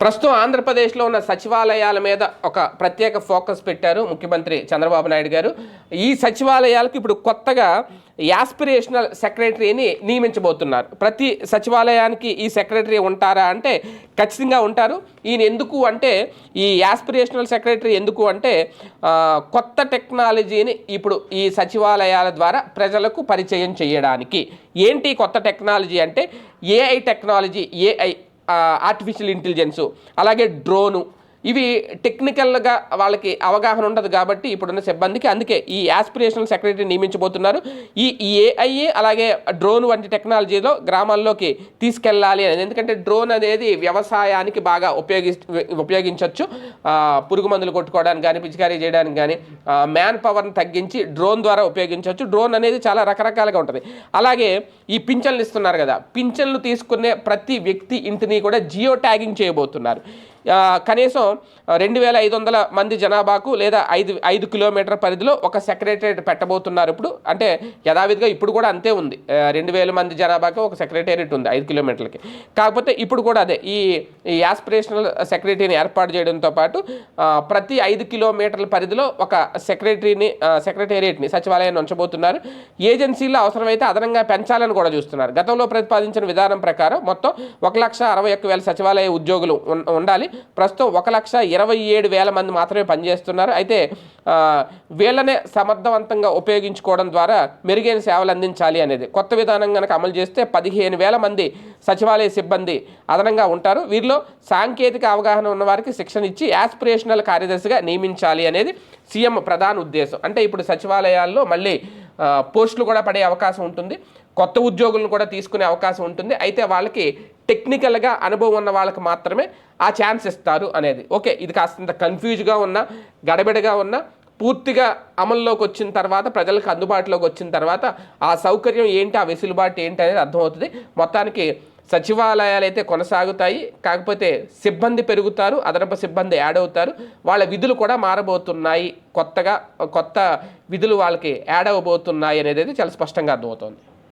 ప్రస్తుతం ఆంధ్రప్రదేశ్లో ఉన్న సచివాలయాల మీద ఒక ప్రత్యేక ఫోకస్ పెట్టారు ముఖ్యమంత్రి చంద్రబాబు నాయుడు గారు. ఈ సచివాలయాలకు ఇప్పుడు కొత్తగా యాస్పిరేషనల్ సెక్రటరీని నియమించబోతున్నారు. ప్రతి సచివాలయానికి ఈ సెక్రటరీ ఉంటారా అంటే ఖచ్చితంగా ఉంటారు. ఈయన ఎందుకు అంటే ఈ యాస్పిరేషనల్ సెక్రటరీ ఎందుకు అంటే కొత్త టెక్నాలజీని ఇప్పుడు ఈ సచివాలయాల ద్వారా ప్రజలకు పరిచయం చేయడానికి. ఏంటి కొత్త టెక్నాలజీ అంటే AI technology AI artificial intelligence అలాగే డ్రోను ఇవి టెక్నికల్గా వాళ్ళకి అవగాహన ఉండదు కాబట్టి ఇప్పుడున్న సిబ్బందికి అందుకే ఈ యాస్పిరేషనల్ సెక్రటరీ నియమించబోతున్నారు. ఈ ఏఐఏ ఏఐ అలాగే డ్రోన్ వంటి టెక్నాలజీలో గ్రామాల్లోకి తీసుకెళ్ళాలి అనేది. ఎందుకంటే డ్రోన్ అనేది వ్యవసాయానికి బాగా ఉపయోగి ఉపయోగించవచ్చు పురుగు మందులు కొట్టుకోవడానికి కానీ పిచికారీ చేయడానికి కానీ మ్యాన్ పవర్ని తగ్గించి డ్రోన్ ద్వారా ఉపయోగించవచ్చు డ్రోన్ అనేది చాలా రకరకాలుగా ఉంటుంది. అలాగే ఈ పింఛన్లు ఇస్తున్నారు కదా. పింఛన్లు తీసుకునే ప్రతి వ్యక్తి ఇంటిని కూడా జియో ట్యాగింగ్ చేయబోతున్నారు. కనీసం రెండు వేల ఐదు వందల మంది జనాభాకు లేదా ఐదు ఐదు కిలోమీటర్ పరిధిలో ఒక సెక్రటేరియట్ పెట్టబోతున్నారు ఇప్పుడు. అంటే యథావిధిగా ఇప్పుడు కూడా అంతే ఉంది. రెండు వేల మంది జనాభాకి ఒక సెక్రటేరియట్ ఉంది ఐదు కిలోమీటర్లకి. కాకపోతే ఇప్పుడు కూడా అదే ఈ యాస్పిరేషనల్ సెక్రటరీని ఏర్పాటు చేయడంతో పాటు ప్రతి ఐదు కిలోమీటర్ల పరిధిలో ఒక సెక్రటరీని సెక్రటేరియట్ని సచివాలయాన్ని ఉంచబోతున్నారు. ఏజెన్సీలో అవసరమైతే అదనంగా పెంచాలని కూడా చూస్తున్నారు. గతంలో ప్రతిపాదించిన విధానం ప్రకారం మొత్తం ఒక లక్ష అరవై ఒక్క వేల సచివాలయ ఉద్యోగులు ఉండాలి. ప్రస్తుతం ఒక లక్ష ఇరవై ఏడు వేల మంది మాత్రమే పనిచేస్తున్నారు. అయితే వీళ్ళనే సమర్థవంతంగా ఉపయోగించుకోవడం ద్వారా మెరుగైన సేవలు అందించాలి అనేది. కొత్త విధానం కనుక అమలు చేస్తే పదిహేను వేల మంది సచివాలయ సిబ్బంది అదనంగా ఉంటారు. వీరిలో సాంకేతిక అవగాహన ఉన్న వారికి శిక్షణ ఇచ్చి యాస్పిరేషనల్ కార్యదర్శిగా నియమించాలి అనేది సీఎం ప్రధాన ఉద్దేశం. అంటే ఇప్పుడు సచివాలయాల్లో మళ్ళీ పోస్టులు కూడా పడే అవకాశం ఉంటుంది. కొత్త ఉద్యోగులను కూడా తీసుకునే అవకాశం ఉంటుంది. అయితే వాళ్ళకి టెక్నికల్గా అనుభవం ఉన్న వాళ్ళకి మాత్రమే ఆ ఛాన్స్ ఇస్తారు అనేది. ఓకే ఇది కాస్తంత కన్ఫ్యూజ్గా ఉన్న గడబిడగా ఉన్న పూర్తిగా అమల్లోకి వచ్చిన తర్వాత ప్రజలకు అందుబాటులోకి వచ్చిన తర్వాత ఆ సౌకర్యం ఏంటి ఆ వెసులుబాటు ఏంటి అనేది అర్థమవుతుంది. మొత్తానికి సచివాలయాలు అయితే కొనసాగుతాయి కాకపోతే సిబ్బంది పెరుగుతారు అదనపు సిబ్బంది యాడ్ అవుతారు. వాళ్ళ విధులు కూడా మారబోతున్నాయి. కొత్తగా కొత్త విధులు వాళ్ళకి యాడ్ అవ్వబోతున్నాయి అనేది అయితే చాలా స్పష్టంగా అర్థమవుతుంది.